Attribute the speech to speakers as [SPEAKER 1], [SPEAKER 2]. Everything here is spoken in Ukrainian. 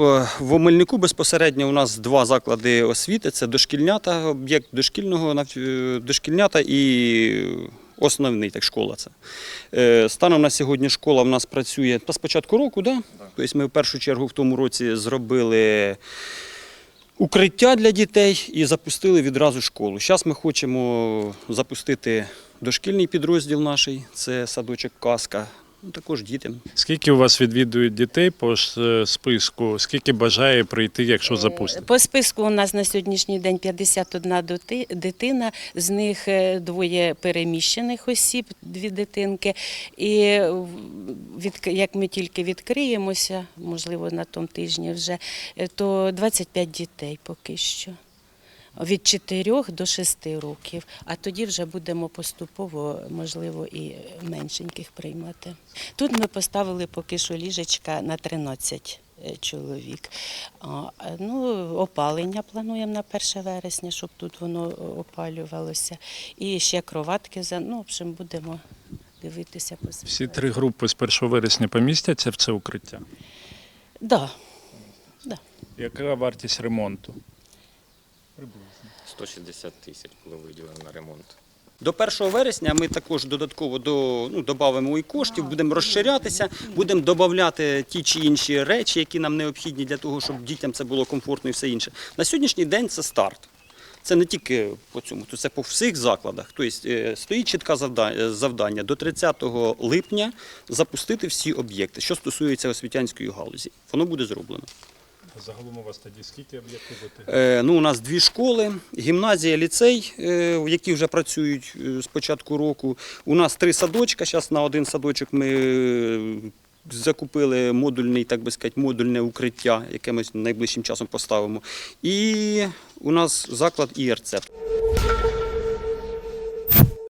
[SPEAKER 1] Е, В Омельнику безпосередньо у нас два заклади освіти: це дошкільнята, об'єкт дошкільного е, дошкільнята і основний, так школа. Це Е, станом на сьогодні школа в нас працює з початку року, да? Тобто ми в першу чергу в тому році зробили. Укриття для дітей і запустили відразу школу. Зараз ми хочемо запустити дошкільний підрозділ наш, це садочок Казка. Ну, також дітям.
[SPEAKER 2] Скільки у вас відвідують дітей по списку? Скільки бажає прийти, якщо запустите?
[SPEAKER 3] По списку у нас на сьогоднішній день 51 доти- дитина, з них е, двоє переміщених осіб, дві дитинки. І від, як ми тільки відкриємося, можливо, на тому тижні вже, е, то 25 дітей поки що. Від 4 до 6 років, а тоді вже будемо поступово, можливо, і меншеньких приймати. Тут ми поставили поки що ліжечка на 13 е, чоловік. Е, Ну, опалення плануємо на 1 вересня, щоб тут воно опалювалося. І ще кроватки, за- ну, в общем, будемо дивитися
[SPEAKER 2] Всі три групи з 1 вересня помістяться в це укриття.
[SPEAKER 3] Да.
[SPEAKER 2] Яка вартість ремонту?
[SPEAKER 4] 160 тисяч було виділено на ремонт.
[SPEAKER 1] До 1 вересня ми також додатково до, ну, додамо і коштів, будемо розширятися, будемо додати ті чи інші речі, які нам необхідні для того, щоб дітям це було комфортно і все інше. На сьогоднішній день це старт. Це не тільки по цьому, то це по всіх закладах. Тобто е, стоїть чітке завда- завдання до 30 липня запустити всі об'єкти, що стосується освітянської галузі. Воно буде зроблено.
[SPEAKER 2] Загалом у вас тоді скільки об'єктів?
[SPEAKER 1] Е, Ну, у нас дві школи, гімназія, ліцей, е, які вже працюють е, з початку року. У нас три садочка. Зараз на один садочок ми е, закупили модульний, так би сказати, модульне укриття, яке ми найближчим часом поставимо. І у нас заклад ІРЦ.